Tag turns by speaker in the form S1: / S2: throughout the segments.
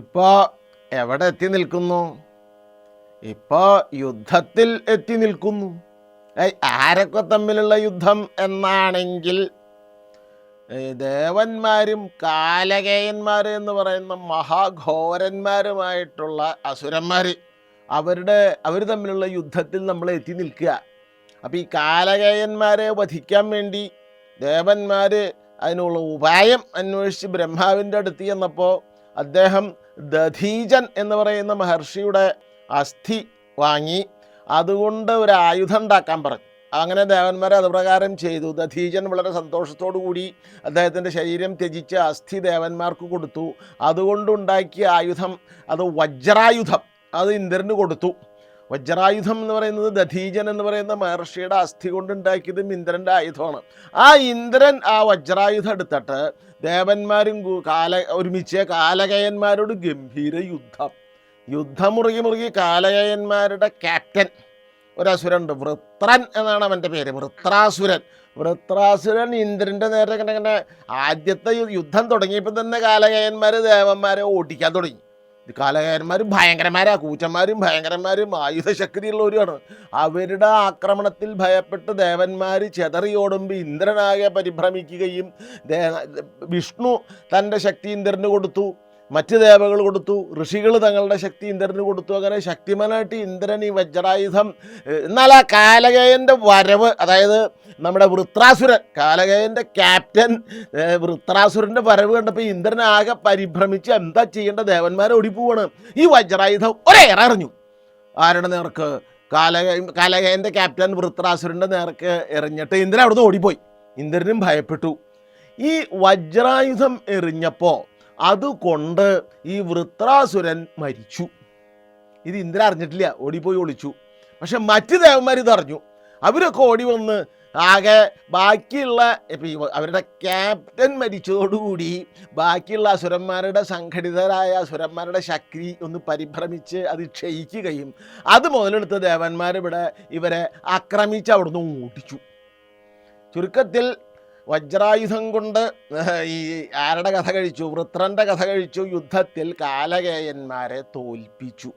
S1: ഇപ്പോ എവിടെ എത്തി നിൽക്കുന്നു? ഇപ്പോൾ യുദ്ധത്തിൽ എത്തി നിൽക്കുന്നു. ആരൊക്കെ തമ്മിലുള്ള യുദ്ധം എന്നാണെങ്കിൽ ദേവന്മാരും കാലകേയന്മാർ എന്ന് പറയുന്ന മഹാഘോരന്മാരുമായിട്ടുള്ള അസുരന്മാർ അവരുടെ അവർ തമ്മിലുള്ള യുദ്ധത്തിൽ നമ്മൾ എത്തി നിൽക്കുക. അപ്പം ഈ കാലകേയന്മാരെ വധിക്കാൻ വേണ്ടി ദേവന്മാർ അതിനുള്ള ഉപായം അന്വേഷിച്ച് ബ്രഹ്മാവിന്റെ അടുത്ത് ചെന്നപ്പോൾ അദ്ദേഹം ദധീജൻ എന്ന് പറയുന്ന മഹർഷിയുടെ അസ്ഥി വാങ്ങി. അതുകൊണ്ട് ഒരു ആയുധം ഉണ്ടാക്കാൻ പറഞ്ഞു. അങ്ങനെ ദേവന്മാരെ അതുപ്രകാരം ചെയ്തു. ദധീജൻ വളരെ സന്തോഷത്തോടു കൂടി അദ്ദേഹത്തിന്റെ ശരീരം ത്യജിച്ച് അസ്ഥി ദേവന്മാർക്ക് കൊടുത്തു. അതുകൊണ്ടുണ്ടാക്കിയ ആയുധം അത് വജ്രായുധം അത് ഇന്ദ്രന് കൊടുത്തു. വജ്രായുധം എന്ന് പറയുന്നത് ദധീജൻ എന്ന് പറയുന്ന മഹർഷിയുടെ അസ്ഥി കൊണ്ടുണ്ടാക്കിയതും ഇന്ദ്രന്റെ ആയുധമാണ്. ആ ഇന്ദ്രൻ ആ വജ്രായുധം എടുത്തിട്ട് ദേവന്മാരും കാല ഒരുമിച്ച് കാലകയന്മാരോട് ഗംഭീര യുദ്ധം. യുദ്ധം മുറുകി മുറുകി കാലകയന്മാരുടെ ക്യാപ്റ്റൻ ഒരസുരനുണ്ട്. വൃത്രൻ എന്നാണ് അവന്റെ പേര്. വൃത്രാസുരൻ. വൃത്രാസുരൻ ഇന്ദ്രന്റെ നേരെ ഇങ്ങനെ ആദ്യത്തെ യുദ്ധം തുടങ്ങിയപ്പോൾ തന്നെ കാലകയന്മാർ ദേവന്മാരെ ഓടിക്കാൻ തുടങ്ങി. ഇത് കാലകാരന്മാരും ഭയങ്കരന്മാരാ കൂറ്റന്മാരും ഭയങ്കരന്മാരും ആയുധശക്തിയുള്ളവരുമാണ്. അവരുടെ ആക്രമണത്തിൽ ഭയപ്പെട്ട് ദേവന്മാർ ചെതറിയോടുമ്പോൾ ഇന്ദ്രനാകെ പരിഭ്രമിക്കുകയും വിഷ്ണു തന്റെ ശക്തി ഇന്ദ്രന് കൊടുത്തു. മറ്റ് ദേവകൾ കൊടുത്തു ഋഷികൾ തങ്ങളുടെ ശക്തി ഇന്ദ്രന് കൊടുത്തു. അങ്ങനെ ശക്തിമാനായിട്ട് ഇന്ദ്രൻ ഈ വജ്രായുധം എന്നാൽ ആ കാലകേയന്റെ വരവ് അതായത് നമ്മുടെ വൃത്രാസുരൻ കാലകേയന്റെ ക്യാപ്റ്റൻ വൃത്രാസുരന്റെ വരവ് കണ്ടപ്പോൾ ഇന്ദ്രൻ ആകെ പരിഭ്രമിച്ച് എന്താ ചെയ്യേണ്ട ദേവന്മാരെ ഓടിപ്പോവാണ്. ഈ വജ്രായുധം ഒരേറെ എറിഞ്ഞു. ആരുടെ നേർക്ക്? കാലക കാലകയന്റെ ക്യാപ്റ്റൻ വൃത്രാസുരന്റെ നേർക്ക് എറിഞ്ഞിട്ട് ഇന്ദ്രൻ അവിടുന്ന് ഓടിപ്പോയി. ഇന്ദ്രനും ഭയപ്പെട്ടു. ഈ വജ്രായുധം എറിഞ്ഞപ്പോൾ അതുകൊണ്ട് ഈ വൃത്രാസുരൻ മരിച്ചു. ഇത് ഇന്ദ്ര അറിഞ്ഞിട്ടില്ല ഓടിപ്പോയി ഒളിച്ചു. പക്ഷെ മറ്റ് ദേവന്മാർ ഇതറിഞ്ഞു അവരൊക്കെ ഓടി വന്ന് ആകെ ബാക്കിയുള്ള ഇപ്പം അവരുടെ ക്യാപ്റ്റൻ മരിച്ചതോടുകൂടി ബാക്കിയുള്ള അസുരന്മാരുടെ സംഘടിതരായ അസുരന്മാരുടെ ശക്തി ഒന്ന് പരിഭ്രമിച്ച് അത് ക്ഷയിക്കുകയും അത് മുതലെടുത്ത ദേവന്മാർ ഇവിടെ ഇവരെ ആക്രമിച്ച് അവിടുന്ന് ഓടിച്ചു. ചുരുക്കത്തിൽ വജ്രായുധം കൊണ്ട് ഈ ആരുടെ കഥ കഴിച്ചു? വൃത്രന്റെ കഥ കഴിച്ചു. യുദ്ധത്തിൽ കാലകേയന്മാരെ തോൽപ്പിച്ചു.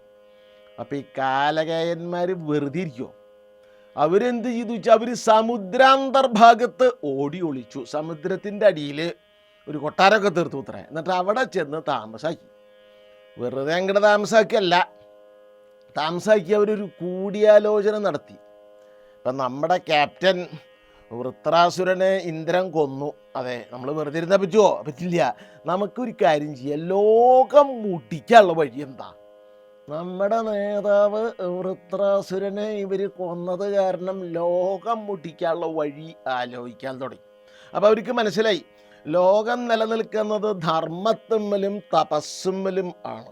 S1: അപ്പം ഈ കാലകേയന്മാർ വെറുതെ ഇരിക്കുമോ അവരെന്ത് ചെയ്തു വെച്ചാൽ അവർ സമുദ്രാന്തർഭാഗത്ത് ഓടി ഒളിച്ചു. സമുദ്രത്തിന്റെ അടിയിൽ ഒരു കൊട്ടാരമൊക്കെ തീർത്തു ഉത്തരേ എന്നിട്ട് അവിടെ ചെന്ന് താമസാക്കി. വെറുതെ അങ്ങോട്ട് താമസാക്കിയല്ല. താമസാക്കി അവരൊരു കൂടിയാലോചന നടത്തി. ഇപ്പം നമ്മുടെ ക്യാപ്റ്റൻ വൃത്രാസുരനെ ഇന്ദ്രൻ കൊന്നു. അതെ നമ്മൾ വെറുതെ ഇരുന്നാൽ പറ്റുമോ പറ്റില്ല. നമുക്കൊരു കാര്യം ചെയ്യാം. ലോകം മുട്ടിക്കാനുള്ള വഴി എന്താ? നമ്മുടെ നേതാവ് വൃത്രാസുരനെ ഇവർ കൊന്നത് കാരണം ലോകം മുട്ടിക്കാനുള്ള വഴി ആലോചിക്കാൻ തുടങ്ങി. അപ്പോൾ അവർക്ക് മനസ്സിലായി. ലോകം നിലനിൽക്കുന്നത് ധർമ്മത്തുമ്മലും തപസ്സുമ്മലും ആണ്.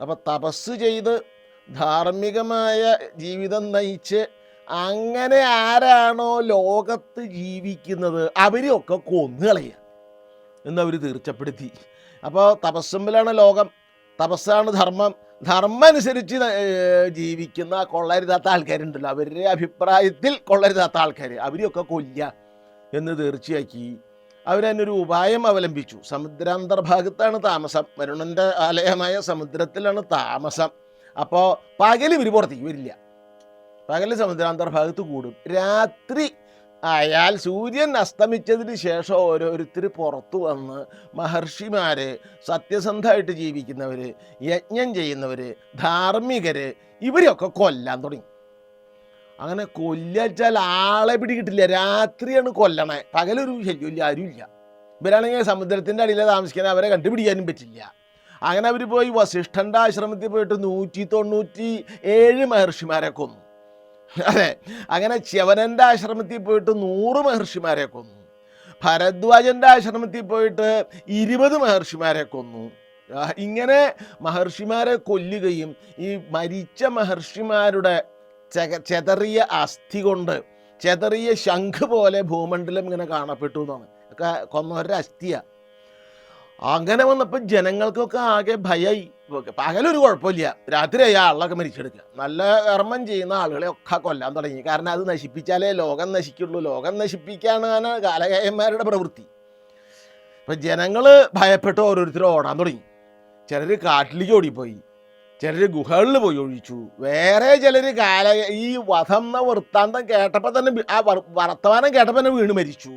S1: അപ്പോൾ തപസ് ചെയ്ത് ധാർമ്മികമായ ജീവിതം നയിച്ച് അങ്ങനെ ആരാണോ ലോകത്ത് ജീവിക്കുന്നത് അവരെയൊക്കെ കൊന്നുകളയുക എന്നവർ തീർച്ചപ്പെടുത്തി. അപ്പോൾ തപസ്സമ്പിലാണ് ലോകം. തപസ്സാണ് ധർമ്മം. ധർമ്മം അനുസരിച്ച് ജീവിക്കുന്ന കൊള്ളരുതാത്ത ആൾക്കാരുണ്ടല്ലോ. അവരുടെ അഭിപ്രായത്തിൽ കൊള്ളരുതാത്ത ആൾക്കാർ അവരെയൊക്കെ കൊല്ല എന്ന് തീർച്ചയാക്കി. അവരതിനൊരു ഉപായം അവലംബിച്ചു. സമുദ്രാന്തർഭാഗത്താണ് താമസം. വരുണന്റെ ആലയമായ സമുദ്രത്തിലാണ് താമസം. അപ്പോൾ പകൽ ഇവർ പുറത്തേക്ക് വരില്ല. പകൽ സമുദ്രാന്തർഭാഗത്ത് കൂടും. രാത്രി അയാൾ സൂര്യൻ അസ്തമിച്ചതിന് ശേഷം ഓരോരുത്തർ പുറത്തു വന്ന് മഹർഷിമാർ സത്യസന്ധമായിട്ട് ജീവിക്കുന്നവർ യജ്ഞം ചെയ്യുന്നവർ ധാർമ്മികർ ഇവരെയൊക്കെ കൊല്ലാൻ തുടങ്ങി. അങ്ങനെ കൊല്ലാച്ചാൽ ആളെ പിടികിട്ടില്ല. രാത്രിയാണ് കൊല്ലണേ. പകലൊരു ശല്യമില്ല ആരുമില്ല. ഇവരാണെങ്കിൽ സമുദ്രത്തിന്റെ അടിയിൽ താമസിക്കാൻ അവരെ കണ്ടുപിടിക്കാനും പറ്റില്ല. അങ്ങനെ അവർ പോയി വസിഷ്ഠന്റെ ആശ്രമത്തിൽ പോയിട്ട് നൂറ്റി തൊണ്ണൂറ്റി ഏഴ് മഹർഷിമാരെ കൊന്നു. അതെ അങ്ങനെ ശിവനന്റെ ആശ്രമത്തിൽ പോയിട്ട് നൂറ് മഹർഷിമാരെ കൊന്നു. ഭരദ്വാജന്റെ ആശ്രമത്തിൽ പോയിട്ട് ഇരുപത് മഹർഷിമാരെ കൊന്നു. ഇങ്ങനെ മഹർഷിമാരെ കൊല്ലുകയും ഈ മരിച്ച മഹർഷിമാരുടെ ചെതറിയ അസ്ഥി കൊണ്ട് ചെതറിയ ശംഖ് പോലെ ഭൂമണ്ഡലം ഇങ്ങനെ കാണപ്പെട്ടു എന്നാണ്. ഒക്കെ കൊന്നവരുടെ അസ്ഥിയാണ് അങ്ങനെ വന്നപ്പോൾ ജനങ്ങൾക്കൊക്കെ ആകെ ഭയായി. പകലൊരു കുഴപ്പമില്ല. രാത്രി അയാൾ ആളൊക്കെ മരിച്ചെടുക്കുക. നല്ല കർമ്മം ചെയ്യുന്ന ആളുകളെ ഒക്കെ കൊല്ലാൻ തുടങ്ങി. കാരണം അത് നശിപ്പിച്ചാലേ ലോകം നശിക്കുള്ളൂ. ലോകം നശിപ്പിക്കാനാണ് കാലകയന്മാരുടെ പ്രവൃത്തി. ഇപ്പം ജനങ്ങൾ ഭയപ്പെട്ട് ഓരോരുത്തരും ഓടാൻ തുടങ്ങി. ചിലർ കാട്ടിലേക്ക് ഓടിപ്പോയി. ചിലർ ഗുഹകളിൽ പോയി ഒഴിച്ചു. വേറെ ചിലർ കാല ഈ വധം എന്ന വൃത്താന്തം കേട്ടപ്പോൾ തന്നെ ആ വർത്തമാനം കേട്ടപ്പോൾ തന്നെ വീണ് മരിച്ചു.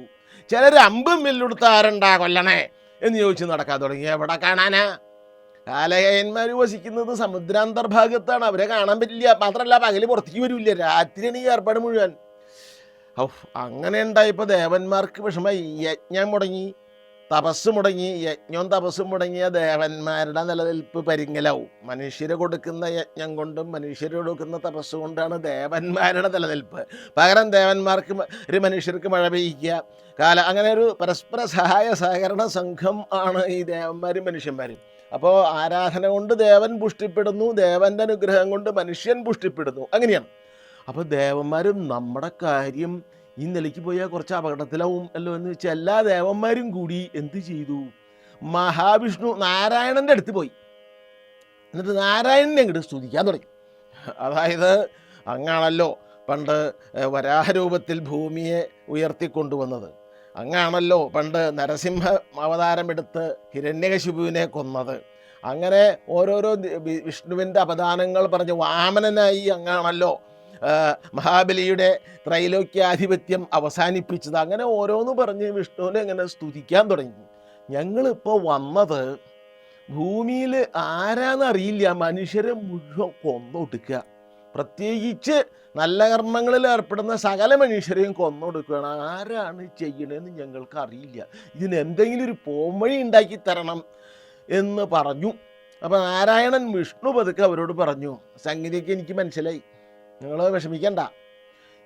S1: ചിലർ അമ്പും മില്ലെടുത്ത് ആരണ്ടാ കൊല്ലണേ എന്ന് ചോദിച്ച് നടക്കാൻ തുടങ്ങി. എവിടെ കാണാനാ? കാലയന്മാർ വസിക്കുന്നത് സമുദ്രാന്തർഭാഗത്താണ്. അവരെ കാണാൻ പറ്റില്ല. മാത്രമല്ല പകൽ പുറത്തേക്ക് വരില്ല. രാത്രിയാണ് ഈ ഏർപ്പാട് മുഴുവൻ. ഔ അങ്ങനെ ഉണ്ടായപ്പോൾ ദേവന്മാർക്ക് വിഷമായി. യജ്ഞം മുടങ്ങി. തപസ് മുടങ്ങി. യജ്ഞവും തപസ്സും മുടങ്ങിയ ദേവന്മാരുടെ നിലനിൽപ്പ് പരിങ്ങലാവും. മനുഷ്യർ കൊടുക്കുന്ന യജ്ഞം കൊണ്ടും മനുഷ്യർ കൊടുക്കുന്ന തപസ് കൊണ്ടാണ് ദേവന്മാരുടെ നിലനിൽപ്പ്. പകരം ദേവന്മാർക്ക് ഒരു മനുഷ്യർക്ക് മഴ പെയ്യിക്കുക. കാല അങ്ങനെ ഒരു പരസ്പര സഹായ സഹകരണ സംഘം ആണ് ഈ ദേവന്മാരും മനുഷ്യന്മാരും. അപ്പോൾ ആരാധന കൊണ്ട് ദേവൻ പുഷ്ടിപ്പെടുന്നു ദേവന്റെ അനുഗ്രഹം കൊണ്ട് മനുഷ്യൻ പുഷ്ടിപ്പെടുന്നു. അങ്ങനെയാണ്. അപ്പോൾ ദേവന്മാരും നമ്മുടെ കാര്യം ഈ നിലയ്ക്ക് പോയാൽ കുറച്ച് അപകടത്തിലാവും അല്ലോ എന്ന് വെച്ചാൽ എല്ലാ ദേവന്മാരും കൂടി എന്ത് ചെയ്തു? മഹാവിഷ്ണു നാരായണന്റെ അടുത്ത് പോയി. എന്നിട്ട് നാരായണനെ അങ്ങോട്ട് സ്തുതിക്കാൻ തുടങ്ങി. അതായത് അങ്ങാണല്ലോ പണ്ട് വരാഹരൂപത്തിൽ ഭൂമിയെ ഉയർത്തിക്കൊണ്ടുവന്നത്. അങ്ങാണല്ലോ പണ്ട് നരസിംഹ അവതാരമെടുത്ത് ഹിരണ്യകശിപുവിനെ കൊന്നത്. അങ്ങനെ ഓരോരോ വിഷ്ണുവിന്റെ അപദാനങ്ങൾ പറഞ്ഞ് വാമനനായി അങ്ങാണല്ലോ മഹാബലിയുടെ ത്രൈലോക്യാധിപത്യം അവസാനിപ്പിച്ചത്. അങ്ങനെ ഓരോന്ന് പറഞ്ഞ് വിഷ്ണുവിനെ ഇങ്ങനെ സ്തുതിക്കാൻ തുടങ്ങി. ഞങ്ങളിപ്പോൾ വന്നത് ഭൂമിയിൽ ആരാന്നറിയില്ല. മനുഷ്യരെ മുഴുവൻ കൊന്നൊടുക്കുക. പ്രത്യേകിച്ച് നല്ല കർമ്മങ്ങളിൽ ഏർപ്പെടുന്ന സകല മനുഷ്യരെയും കൊന്നൊടുക്കുകയാണ്. ആരാണ് ചെയ്യണതെന്ന് ഞങ്ങൾക്ക് അറിയില്ല ഇതിന് എന്തെങ്കിലും ഒരു പോംവഴി ഉണ്ടാക്കി തരണം എന്ന് പറഞ്ഞു. അപ്പോൾ നാരായണൻ വിഷ്ണു പതുക്കെ അവരോട് പറഞ്ഞു സംഗതിയൊക്കെ എനിക്ക് മനസ്സിലായി. നിങ്ങൾ വിഷമിക്കണ്ട.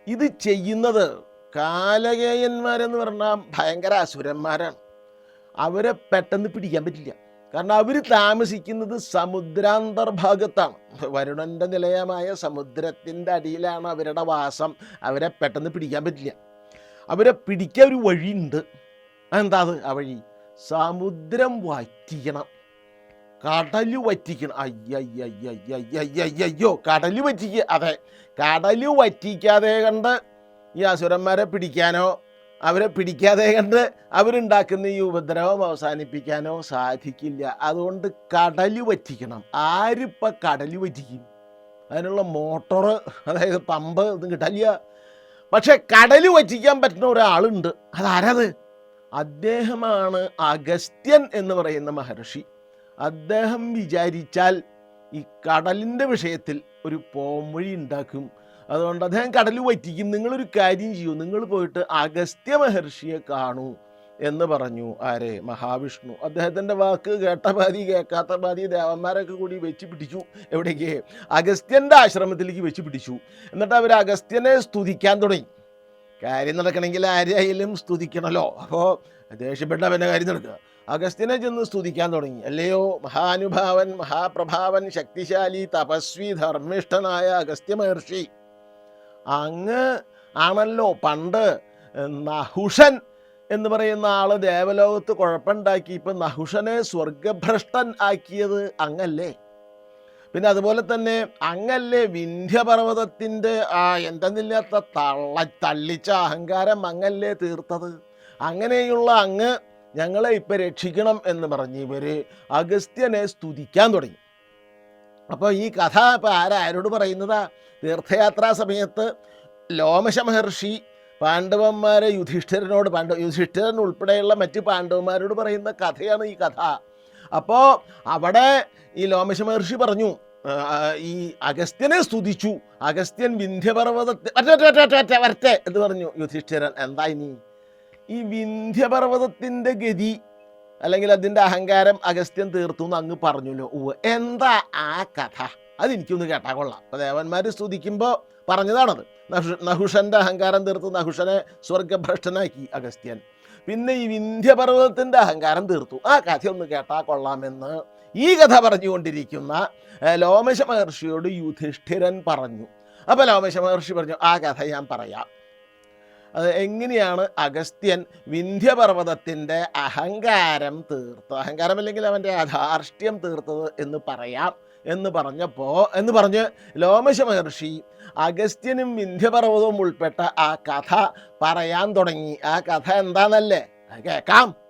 S1: ഇത് ചെയ്യുന്നത് കാലകേയന്മാരെന്ന് പറഞ്ഞാൽ ഭയങ്കര അസുരന്മാരാണ്. അവരെ പെട്ടെന്ന് പിടിക്കാൻ പറ്റില്ല. കാരണം അവർ താമസിക്കുന്നത് സമുദ്രാന്തർഭാഗത്താണ് വരുണന്റെ നിലയമായ സമുദ്രത്തിന്റെ അടിയിലാണ് അവരുടെ വാസം. അവരെ പെട്ടെന്ന് പിടിക്കാൻ പറ്റില്ല. അവരെ പിടിക്കാൻ ഒരു വഴിയുണ്ട്. എന്താ അത്? ആ വഴി. സമുദ്രം വറ്റിക്കണം. കടൽ വറ്റിക്കണം. അയ്യയ്യോ കടൽ വറ്റിക്കുക. അതെ. കടൽ വറ്റിക്കാതെ കണ്ട് ഈ അസുരന്മാരെ പിടിക്കാനോ അവരെ പിടിക്കാതെ കണ്ട് അവരുണ്ടാക്കുന്ന ഈ ഉപദ്രവം അവസാനിപ്പിക്കാനോ സാധിക്കില്ല. അതുകൊണ്ട് കടൽ വറ്റിക്കണം. ആരിപ്പം കടൽ വറ്റിക്കും? അതിനുള്ള മോട്ടോർ അതായത് പമ്പ് ഒന്നും കിട്ടില്ല പക്ഷെ കടൽ വറ്റിക്കാൻ പറ്റുന്ന ഒരാളുണ്ട്. അതാരത്? അദ്ദേഹമാണ് അഗസ്ത്യൻ എന്ന് പറയുന്ന മഹർഷി. അദ്ദേഹം വിചാരിച്ചാൽ ഈ കടലിന്റെ വിഷയത്തിൽ ഒരു പോംവഴി ഉണ്ടാക്കും. അതുകൊണ്ട് അദ്ദേഹം കടൽ വറ്റിക്കും. നിങ്ങളൊരു കാര്യം ചെയ്യൂ. നിങ്ങൾ പോയിട്ട് അഗസ്ത്യ മഹർഷിയെ കാണൂ എന്ന് പറഞ്ഞു. ആരെ? മഹാവിഷ്ണു. അദ്ദേഹത്തിന്റെ വാക്ക് കേട്ട പാതി കേൾക്കാത്ത പാതി ദേവന്മാരൊക്കെ കൂടി വെച്ച് പിടിച്ചു. എവിടേക്ക്? അഗസ്ത്യന്റെ ആശ്രമത്തിലേക്ക് വെച്ച് പിടിച്ചു. എന്നിട്ട് അവർ അഗസ്ത്യനെ സ്തുതിക്കാൻ തുടങ്ങി. കാര്യം നടക്കണമെങ്കിൽ ആരെയായാലും സ്തുതിക്കണമല്ലോ. അപ്പോൾ ദേഷ്യപ്പെട്ട പിന്നെ കാര്യം നടക്കുക. അഗസ്ത്യനെ ചെന്ന് സ്തുതിക്കാൻ തുടങ്ങി. അല്ലയോ? മഹാനുഭാവൻ മഹാപ്രഭാവൻ ശക്തിശാലി തപസ്വി ധർമ്മിഷ്ഠനായ അഗസ്ത്യ മഹർഷി. അങ്ങ് ആണല്ലോ പണ്ട് നഹുഷൻ എന്ന് പറയുന്ന ആൾ ദേവലോകത്ത് കുഴപ്പമുണ്ടാക്കി. ഇപ്പം നഹുഷനെ സ്വർഗഭ്രഷ്ടൻ ആക്കിയത് അങ്ങല്ലേ? പിന്നെ അതുപോലെ തന്നെ അങ്ങല്ലേ വിന്ധ്യപർവതത്തിന്റെ ആ എന്തെന്നില്ലാത്ത തള്ള തള്ളിച്ച അഹങ്കാരം അങ്ങല്ലേ തീർത്തത്? അങ്ങനെയുള്ള അങ്ങ് ഞങ്ങളെ ഇപ്പം രക്ഷിക്കണം എന്ന് പറഞ്ഞ് ഇവർ അഗസ്ത്യനെ സ്തുതിക്കാൻ തുടങ്ങി. അപ്പോൾ ഈ കഥ ഇപ്പോൾ ആരാ? ആരോട് പറയുന്നതാ? തീർത്ഥയാത്രാ സമയത്ത് ലോമശ മഹർഷി പാണ്ഡവന്മാരെ യുധിഷ്ഠിരനോട് പാണ്ഡവ യുധിഷ്ഠിരൻ ഉൾപ്പെടെയുള്ള മറ്റ് പാണ്ഡവന്മാരോട് പറയുന്ന കഥയാണ് ഈ കഥ. അപ്പോൾ അവിടെ ഈ ലോമശ മഹർഷി പറഞ്ഞു ഈ അഗസ്ത്യനെ സ്തുതിച്ചു. അഗസ്ത്യൻ വിന്ധ്യപർവതത്തെ ഒറ്റ, വരട്ടെ എന്ന് പറഞ്ഞു യുധിഷ്ഠിരൻ. എന്താ ഇനി? ഈ വിന്ധ്യപർവതത്തിന്റെ ഗതി അല്ലെങ്കിൽ അതിന്റെ അഹങ്കാരം അഗസ്ത്യൻ തീർത്തു എന്ന് അങ്ങ് പറഞ്ഞല്ലോ. ഓ എന്താ ആ കഥ? അതെനിക്കൊന്ന് കേട്ടാ കൊള്ളാം. അപ്പോൾ ദേവന്മാർ സ്തുതിക്കുമ്പോൾ പറഞ്ഞതാണത്. നഹുഷ നഹുഷന്റെ അഹങ്കാരം തീർത്ത് നഹുഷനെ സ്വർഗഭ്രഷ്ടനാക്കി അഗസ്ത്യൻ. പിന്നെ ഈ വിന്ധ്യപർവതത്തിന്റെ അഹങ്കാരം തീർത്തു. ആ കഥ ഒന്ന് കേട്ടാ കൊള്ളാമെന്ന് ഈ കഥ പറഞ്ഞുകൊണ്ടിരിക്കുന്ന ലോമശ മഹർഷിയോട് യുധിഷ്ഠിരൻ പറഞ്ഞു. അപ്പോൾ ലോമശ മഹർഷി പറഞ്ഞു ആ കഥ ഞാൻ പറയാം. എങ്ങനെയാണ് അഗസ്ത്യൻ വിന്ധ്യപർവതത്തിന്റെ അഹങ്കാരം തീർത്തത്? അഹങ്കാരമല്ലെങ്കിൽ അവന്റെ അധാർഷ്ട്യം തീർത്തത് എന്ന് പറയാം എന്ന് പറഞ്ഞപ്പോൾ എന്ന് പറഞ്ഞ് ലോമശ മഹർഷി അഗസ്ത്യനും വിന്ധ്യപർവതവും ഉൾപ്പെട്ട ആ കഥ പറയാൻ തുടങ്ങി. ആ കഥ എന്താണെന്നല്ലേ കേൾക്കാം.